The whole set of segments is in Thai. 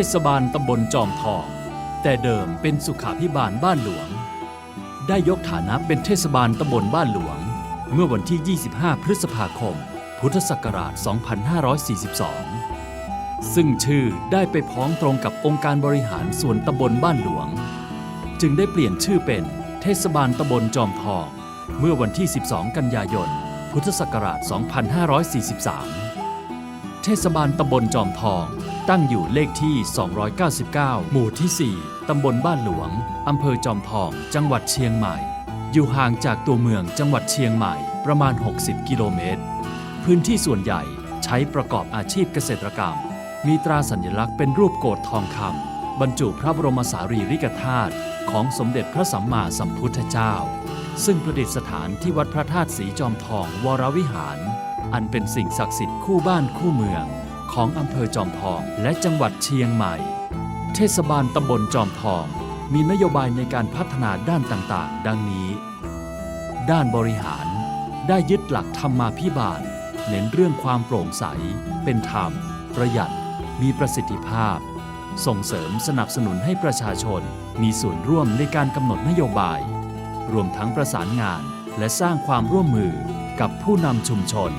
เทศบาลตำบลจอมทอง แต่เดิมเป็นสุขาพิบาลบ้านหลวง ได้ยกฐานะเป็นเทศบาลตำบลบ้านหลวง เมื่อวันที่ 25 พฤษภาคม พุทธศักราช 2542 ซึ่งชื่อได้ไปพ้องตรงกับองค์การบริหารส่วนตำบลบ้านหลวง จึงได้เปลี่ยนชื่อเป็นเทศบาลตำบลจอมทอง เมื่อวันที่ 12 กันยายน พุทธศักราช 2543 เทศบาลตำบลจอมทอง ตั้งอยู่เลขที่ 299 หมู่ที่ 4 ตำบลบ้านหลวง อำเภอจอมทอง จังหวัดเชียงใหม่ อยู่ห่างจากตัวเมืองจังหวัดเชียงใหม่ประมาณ 60 กิโลเมตร พื้นที่ส่วนใหญ่ใช้ประกอบอาชีพเกษตรกรรม มีตราสัญลักษณ์เป็นรูปโกฏทองคำบรรจุพระบรมสารีริกธาตุของสมเด็จพระสัมมาสัมพุทธเจ้า ซึ่งประดิษฐานที่วัดพระธาตุสีจอมทองวรวิหาร อันเป็นสิ่งศักดิ์สิทธิ์คู่บ้านคู่เมือง ของอำเภอจอมทอง และจังหวัดเชียงใหม่ เทศบาลตำบลจอมทอง มีนโยบายในการพัฒนาด้านต่างๆ ดังนี้ ด้านบริหารได้ยึดหลักธรรมาภิบาล เน้นเรื่องความโปร่งใส เป็นธรรม ประหยัด มีประสิทธิภาพ ส่งเสริมสนับสนุนให้ประชาชน มีส่วนร่วมในการกำหนดนโยบาย รวมทั้งประสานงานและสร้างความร่วมมือกับผู้นำชุมชน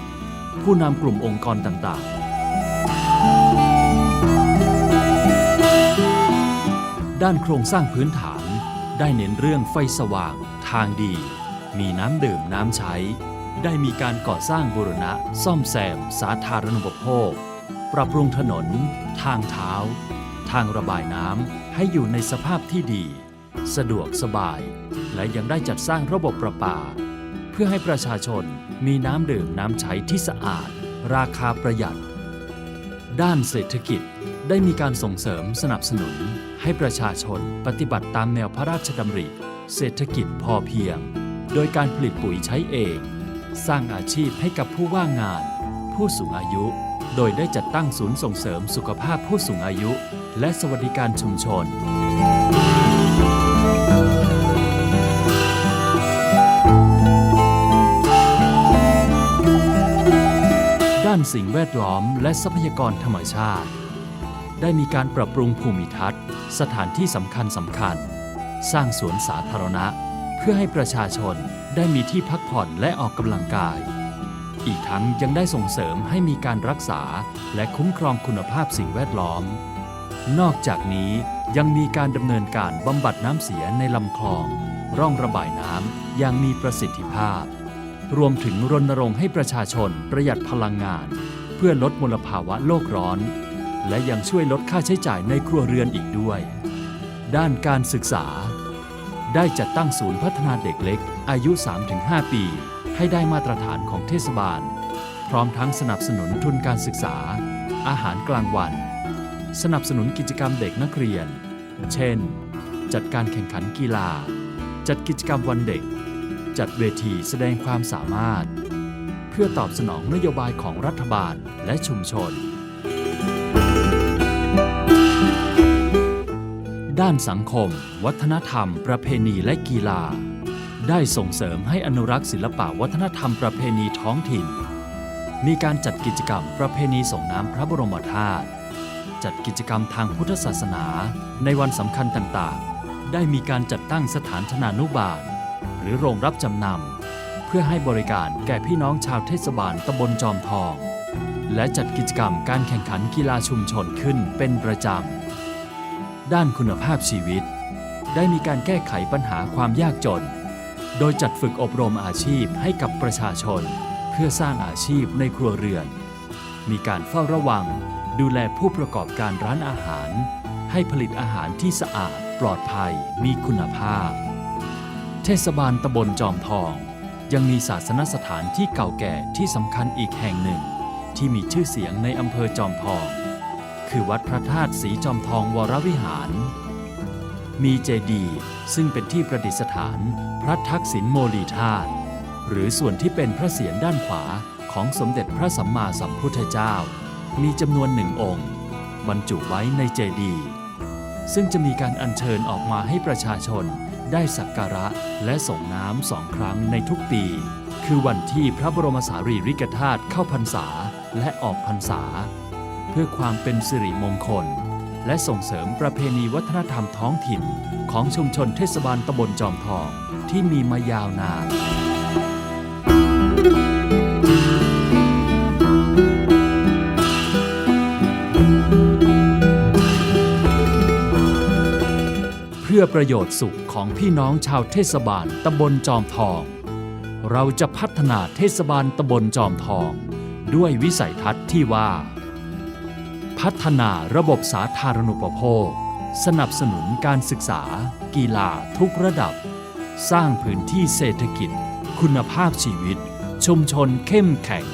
ผู้นำกลุ่มองค์กรต่างๆ ด้านโครงสร้างพื้นฐาน ได้เน้นเรื่องไฟสว่าง ทางดี มีน้ำดื่มน้ำใช้ ได้มีการก่อสร้างบูรณะ ซ่อมแซม สาธารณูปโภค ปรับปรุงถนน ทางเท้า ทางระบายน้ำให้อยู่ในสภาพที่ดี สะดวกสบาย และยังได้จัดสร้างระบบประปา เพื่อให้ประชาชนมีน้ำดื่มน้ำใช้ที่สะอาด ราคาประหยัด ด้านเศรษฐกิจ ได้มีการส่งเสริมสนับสนุน ให้ประชาชนปฏิบัติตามแนวพระราชดำริ เศรษฐกิจพอเพียง โดยการผลิตปุ๋ยใช้เอง สร้างอาชีพให้กับผู้ว่างงาน ผู้สูงอายุ โดยได้จัดตั้งศูนย์ส่งเสริมสุขภาพผู้สูงอายุ และสวัสดิการชุมชนด้านสิ่งแวดล้อมและทรัพยากรธรรมชาติ ได้มีการปรับปรุงภูมิทัศน์ สถานที่สำคัญสำคัญ สร้างสวนสาธารณะ เพื่อให้ประชาชนได้มีที่พักผ่อนและออกกำลังกาย อีกทั้งยังได้ส่งเสริมให้มีการรักษาและคุ้มครองคุณภาพสิ่งแวดล้อม นอกจากนี้ยังมีการดำเนินการบำบัดน้ำเสียในลำคลอง ร่องระบายน้ำอย่างมีประสิทธิภาพ รวมถึงรณรงค์ให้ประชาชนประหยัดพลังงาน เพื่อลดมลภาวะโลกร้อน และยังช่วยลดค่าใช้จ่ายในครัวเรือนอีกด้วย ด้านการศึกษา ได้จัดตั้งศูนย์พัฒนาเด็กเล็ก อายุ 3-5 ปี ให้ได้มาตรฐานของเทศบาล พร้อมทั้งสนับสนุนทุนการศึกษา อาหารกลางวัน สนับสนุนกิจกรรมเด็กนักเรียน เช่น จัดการแข่งขันกีฬา จัดกิจกรรมวันเด็ก จัดเวทีแสดงความสามารถ เพื่อตอบสนองนโยบายของรัฐบาลและชุมชน ด้านสังคม วัฒนธรรม ประเพณีและกีฬา ได้ส่งเสริมให้อนุรักษ์ศิลปะวัฒนธรรมประเพณีท้องถิ่น มีการจัดกิจกรรมประเพณีส่งน้ำพระบรมธาตุจัดกิจกรรมทางพุทธศาสนา ในวันสำคัญต่างๆ ได้มีการจัดตั้งสถานธนานุบาล หรือโรงรับจำนำเพื่อให้บริการแก่พี่น้องชาวเทศบาลตำบลจอมทอง และจัดกิจกรรมการแข่งขันกีฬาชุมชนขึ้นเป็นประจำ ด้านคุณภาพชีวิต ได้มีการแก้ไขปัญหาความยากจน โดยจัดฝึกอบรมอาชีพให้กับประชาชน เพื่อสร้างอาชีพในครัวเรือน มีการเฝ้าระวัง ดูแลผู้ประกอบการร้านอาหาร ให้ผลิตอาหารที่สะอาด ปลอดภัย มีคุณภาพ เทศบาลตำบลจอมทอง ยังมีศาสนสถานที่เก่าแก่ที่สำคัญอีกแห่งหนึ่ง ที่มีชื่อเสียงในอำเภอจอมทอง คือวัดพระธาตุสีจอมทองวรวิหาร มีเจดีย์ซึ่งเป็นที่ประดิษฐานพระทักษิณโมลีธาตุหรือส่วนที่เป็นพระเศียรด้านขวาของสมเด็จพระสัมมาสัมพุทธเจ้า มีจำนวนหนึ่งองค์ บรรจุไว้ในเจดีย์ซึ่งจะมีการอัญเชิญออกมาให้ประชาชนได้สักการะและส่งน้ำสองครั้งในทุกปี คือวันที่พระบรมสารีริกธาตุเข้าพรรษาและออกพรรษา เพื่อความเป็นสิริมงคล และส่งเสริมประเพณีวัฒนธรรมท้องถิ่น ของชุมชนเทศบาลตำบลจอมทองที่มีมายาวนานเพื่อประโยชน์สุขของพี่น้องชาวเทศบาลตำบลจอมทอง เราจะพัฒนาเทศบาลตำบลจอมทอง ด้วยวิสัยทัศน์ที่ว่า พัฒนาระบบสาธารณูปโภค สนับสนุนการศึกษา กีฬาทุกระดับ สร้างพื้นที่เศรษฐกิจ คุณภาพชีวิต ชุมชนเข้มแข็ง